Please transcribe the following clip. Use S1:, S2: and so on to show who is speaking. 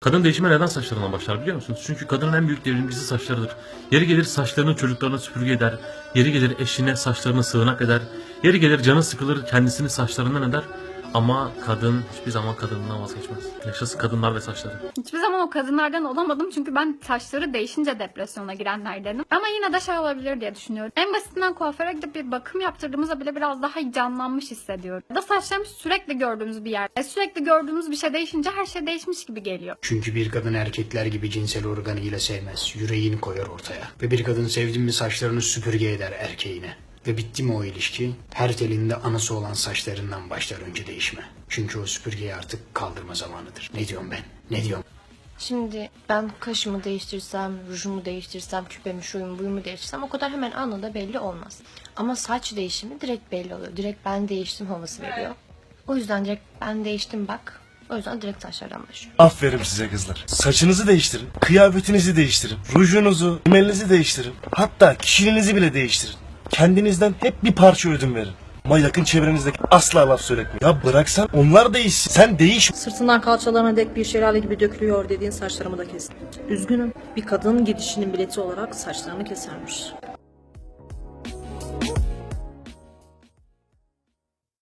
S1: Kadın değişime neden saçlarından başlar biliyor musunuz? Çünkü kadının en büyük devrimcisi saçlarıdır. Yeri gelir saçlarını çocuklarına süpürge eder. Yeri gelir eşine saçlarını sığınak eder. Yeri gelir canı sıkılır kendisini saçlarından eder. Ama kadın hiçbir zaman kadınından vazgeçmez. Yaşasın kadınlar ve saçları.
S2: Hiçbir zaman o kadınlardan olamadım çünkü ben saçları değişince depresyona girenlerdenim. Ama yine de şey olabilir diye düşünüyorum. En basitinden kuaföre gidip bir bakım yaptırdığımızda bile biraz daha canlanmış hissediyorum. Ya da saçlarımız sürekli gördüğümüz bir yer. E, sürekli gördüğümüz bir şey değişince her şey değişmiş gibi geliyor.
S3: Çünkü bir kadın erkekler gibi cinsel organıyla sevmez. Yüreğini koyar ortaya. Ve bir kadın sevdi mi saçlarını süpürge eder erkeğine. Ve bitti mi o ilişki? Her telinde anası olan saçlarından başlar önce değişme. Çünkü o süpürgeyi artık kaldırma zamanıdır. Ne diyorum ben? Ne diyorum?
S4: Şimdi ben kaşımı değiştirsem, rujumu değiştirsem, küpemi, şuyumu, buyumu değiştirsem o kadar hemen anında belli olmaz. Ama saç değişimi direkt belli oluyor. Direkt ben değiştim havası veriyor. O yüzden direkt ben değiştim bak. O yüzden direkt saçlardan başlıyor.
S5: Aferin size kızlar. Saçınızı değiştirin, kıyafetinizi değiştirin, rujunuzu, imelinizi değiştirin. Hatta kişiliğinizi bile değiştirin. Kendinizden hep bir parça ödün verin. Ama yakın çevrenizdeki asla laf söyletmeyin. Ya bıraksan onlar değişsin. Sen değiş.
S6: Sırtından kalçalarına dek bir şelale gibi dökülüyor dediğin saçlarımı da kestim. Üzgünüm. Bir kadın gidişinin bileti olarak saçlarını kesermiş.